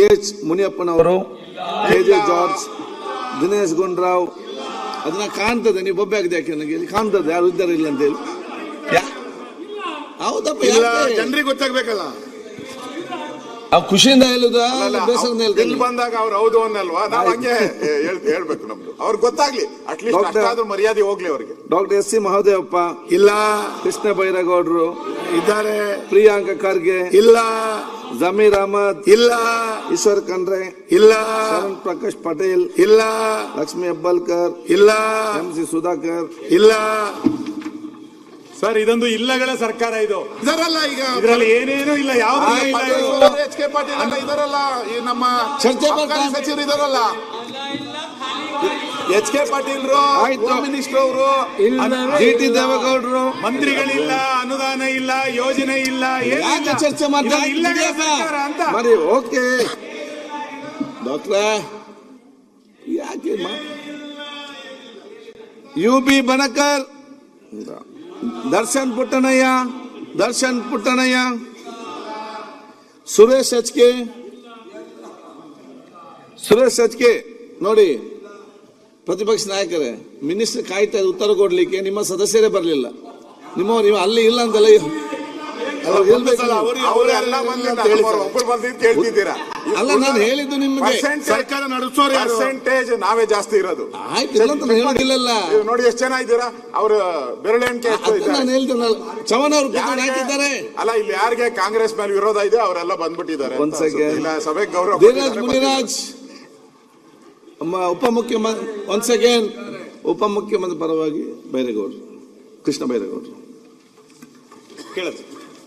K H ಮುನಿಯಪ್ಪನವರು K J George Dinesh Gundu Rao ಅದನ್ನ ಕಾಣ್ತದೆ ನೀವು ಬೊಬ್ಬೆ ಆಗಿದೆ ಯಾಕೆ ನನಗೆ? ಕಾಣ್ತದೆ ಯಾರು ಇದ್ದಾರೆ ಇಲ್ಲ ಅಂತೇಳಿ ಯಾ- ಹೌದಪ್ಪ? ಜನರಿಗೆ ಗೊತ್ತಾಗ್ಬೇಕಲ್ಲ. ಆ ಖುಷಿಯಿಂದ ಹೇಳುದಾ? ಬೇಸರದಿಂದ ಇಲ್ಲಿ ಬಂದಾಗ ಅವ್ರು ಹೌದು ಅನ್ನಲ್ವಾ? ನಾವ್ ಹಂಗೆ ಹೇಳ್- ಹೇಳ್ಬೇಕು ನಮ್ದು. ಅವ್ರಿಗೆ ಗೊತ್ತಾಗ್ಲಿ. ಅಟ್ಲೀಸ್ಟ್ ಅಷ್ಟಾದ್ರೂ ಮರ್ಯಾದೆ ಹೋಗ್ಲಿ ಅವ್ರಿಗೆ. ಡಾಕ್ಟರ್ ಎಸ್ ಸಿ ಮಹದೇವಪ್ಪ ಇಲ್ಲ. ಕೃಷ್ಣ ಬೈರೇಗೌಡರು ಇದ್ದಾರೆ. ಪ್ರಿಯಾಂಕ ಖರ್ಗೆ ಇಲ್ಲ. ಜಮೀರ್ ಅಹಮದ್ ಇಲ್ಲ. ಈಶ್ವರ್ ಖಂಡ್ರೆ ಇಲ್ಲ. ಶರಣ್ ಪ್ರಕಾಶ್ ಪಟೇಲ್ ಇಲ್ಲ. ಲಕ್ಷ್ಮಿ ಹೆಬ್ಬಾಳ್ಕರ್ ಇಲ್ಲ. ಎಂ ಸಿ ಸುಧಾಕರ್ ಇಲ್ಲ. ಸರ್ ಇದೊಂದು ಇಲ್ಲಗಳ ಸರ್ಕಾರ ಇದು. ಇದರಲ್ಲ ಈಗ ಇದರಲ್ಲಿ ಏನೇನು ಇಲ್ಲ ಯಾವ್ದು ಇಲ್ಲ ಎಚ್ ಕೆ ಪಾಟೀಲ್ ಎಲ್ಲ ಇದಾರಲ್ಲ ಈ ನಮ್ಮ ಚರ್ಚೆ ಸಚಿವರು ಇದರಲ್ಲ. ಎಚ್ ಕೆ ಪಾಟೀಲ್ರು ಮಿನಿಸ್ಟರ್ ಅವರು ಜಿ ಟಿ ದೇವೇಗೌಡರು. ಮಂತ್ರಿಗಳಿಲ್ಲ ಅನುದಾನ ಇಲ್ಲ ಯೋಜನೆ ಇಲ್ಲ ಏನು ಚರ್ಚೆ ಮಾಡ್ತಾರೆ ಇದು ಇಲ್ಲಗಳ ಸರ್ಕಾರ ಅಂತ. ಮರಿ ಓಕೆ. ಡಾಕ್ಟ್ರ ಯಾಕೆ U B Banakar Darshan Puttannaiah Darshan Puttannaiah Suresh H K Suresh H K, ನೋಡಿ, ಪ್ರತಿಪಕ್ಷ ನಾಯಕರೇ, ಮಿನಿಸ್ಟರ್ ಕಾಯ್ತಾ ಉತ್ತರ ಕೊಡ್ಲಿಕ್ಕೆ ನಿಮ್ಮ ಸದಸ್ಯರೇ ಬರಲಿಲ್ಲ ನಿಮ್ಮ ನೀವು ಅಲ್ಲಿ ಇಲ್ಲ ಅಂತಲ್ಲ. ಅವರೆಲ್ಲ ಒಬ್ಬರು ಬಂದಿದ್ದು ಕೇಳ್ತಿದ್ದೀರಾ? ಅಲ್ಲ ನಾನು ಹೇಳಿದ್ದು ನಿಮ್ಗೆ. ಸರ್ಕಾರ ನಡೆಸೋರು ಪರ್ಸೆಂಟೇಜ್ ನಾವೇ ಜಾಸ್ತಿ ಇರೋದು. ಆಯ್ತು ಇಲ್ಲ ಅಂತ ನಾನು ಹೇಳೋದಿಲ್ಲಲ್ಲ ನೀವು ನೋಡಿ ಎಷ್ಟು ಜನ ಇದ್ದೀರಾ? ಅವ್ರ ಬೆರಳೆಣಿಕೆ ಚವನ್ ಅವರು ಹಾಕಿದ್ದಾರೆ. ಅಲ್ಲ ಇಲ್ಲಿ ಯಾರಿಗೆ ಕಾಂಗ್ರೆಸ್ ಮೇಲೆ ವಿರೋಧ ಇದೆ ಅವರೆಲ್ಲ ಬಂದ್ಬಿಟ್ಟಿದ್ದಾರೆ ಸಭೆಗೆ ಗೌರವ ಉಪ ಮುಖ್ಯಮಂತ್ರಿ ಮುನಿರಾಜ್ ಅಮ್ಮ ಉಪಮುಖ್ಯಮಂತ್ರಿ ಒಂದ್ ಸೆಕೆಂಡ್. ಉಪಮುಖ್ಯಮಂತ್ರಿ ಪರವಾಗಿ ಬೈರೇಗೌಡರು ಕೃಷ್ಣ ಬೈರೇಗೌಡರು. ಕೇಳುತ್ತೆ